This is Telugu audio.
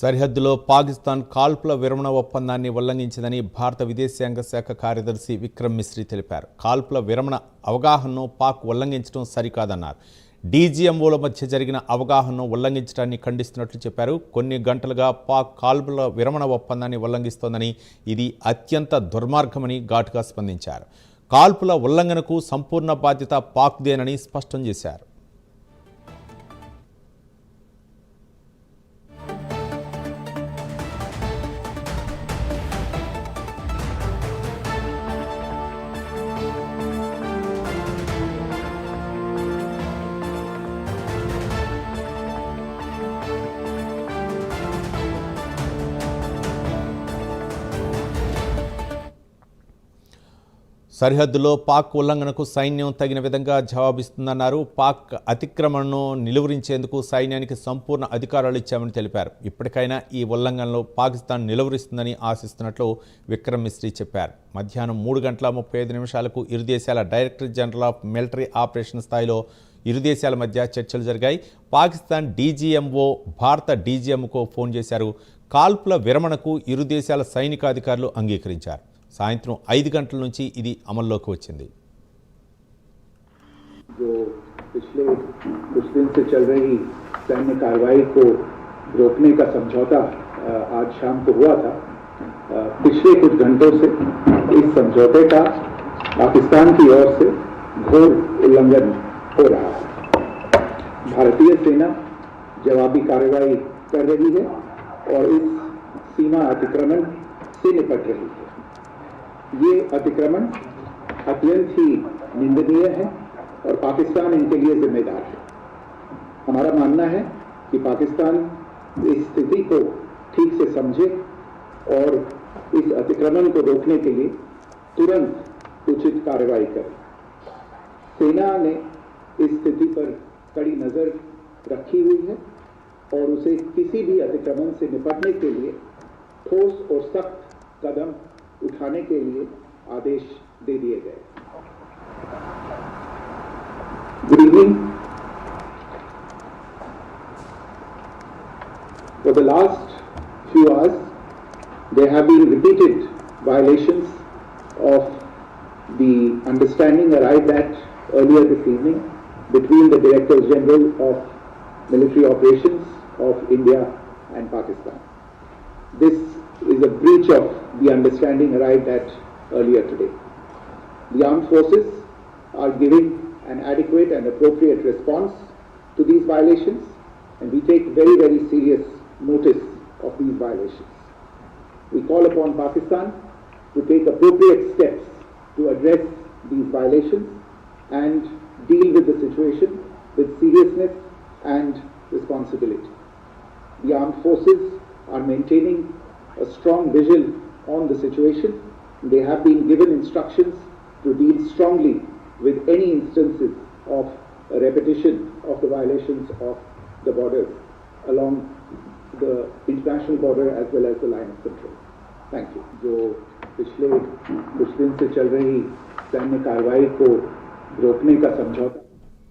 సరిహద్దులో పాకిస్తాన్ కాల్పుల విరమణ ఒప్పందాన్ని ఉల్లంఘించిందని భారత విదేశాంగ శాఖ కార్యదర్శి విక్రమ్ మిశ్రీ తెలిపారు. కాల్పుల విరమణ అవగాహనను పాక్ ఉల్లంఘించడం సరికాదన్నారు. డీజీఎంఓల మధ్య జరిగిన అవగాహనను ఉల్లంఘించడాన్ని ఖండిస్తున్నట్లు చెప్పారు. కొన్ని గంటలుగా పాక్ కాల్పుల విరమణ ఒప్పందాన్ని ఉల్లంఘిస్తోందని ఇది అత్యంత దుర్మార్గమని ఘాటుగా స్పందించారు. కాల్పుల ఉల్లంఘనకు సంపూర్ణ బాధ్యత పాక్దేనని స్పష్టం చేశారు. సరిహద్దులో పాక్ ఉల్లంఘనకు సైన్యం తగిన విధంగా జవాబిస్తుందన్నారు. పాక్ అతిక్రమణను నిలువరించేందుకు సైన్యానికి సంపూర్ణ అధికారాలు ఇచ్చామని తెలిపారు. ఇప్పటికైనా ఈ ఉల్లంఘనలో పాకిస్తాన్ నిలువరిస్తుందని ఆశిస్తున్నట్లు విక్రమ్ మిస్త్రీ చెప్పారు. మధ్యాహ్నం మూడు గంటల ముప్పై ఐదు నిమిషాలకు ఇరు దేశాల director general of military operation స్థాయిలో ఇరు దేశాల మధ్య చర్చలు జరిగాయి. పాకిస్తాన్ డీజీఎంఓ భారత డీజీఎంకు ఫోన్ చేశారు. కాల్పుల విరమణకు ఇరు దేశాల సైనికాధికారులు అంగీకరించారు. సాయంత్రం ఐదు గంటల నుంచి ఇది అమల్లోకి వచ్చింది जो पिछले कुछ दिन से चल रही सैन्य कार्रवाई को रोकने का समझौता अ, आज शाम को हुआ था अ, पिछले कुछ घंटों से इस समझौते का पाकिस्तान की ओर से घोर उल्लंघन हो रहा है भारतीय सेना जवाबी कार्रवाई कर रही है और इस सीमा अतिक्रमण से निपट रही है ये अतिक्रमण अत्यंत ही निंदनीय है और पाकिस्तान इनके लिए जिम्मेदार है। हमारा मानना है कि पाकिस्तान इस स्थिति को ठीक से समझे और इस अतिक्रमण को रोकने के लिए तुरंत उचित कार्रवाई करे। सेना ने इस स्थिति पर कड़ी नज़र रखी हुई है और उसे किसी भी अतिक्रमण से निपटने के लिए ठोस और सख्त कदम उठाने के लिए आदेश दे दिए गए good evening For the last few hours, there have been repeated violations of the understanding arrived at earlier this evening between the Directors General of Military Operations of India and Pakistan. This is a breach of the understanding arrived at earlier today. The armed forces are giving an adequate and appropriate response to these violations, and we take very, very serious notice of these violations. We call upon Pakistan to take appropriate steps to address these violations and deal with the situation with seriousness and responsibility. The armed forces are maintaining a strong vigil on the situation. They have been given instructions to deal strongly with any instances of a repetition of the violations of the borders along the international border as well as the line of control. Thank you. जो पिछले कुछ दिन से चल रही सैन्य कार्रवाई को रोकने का समझौता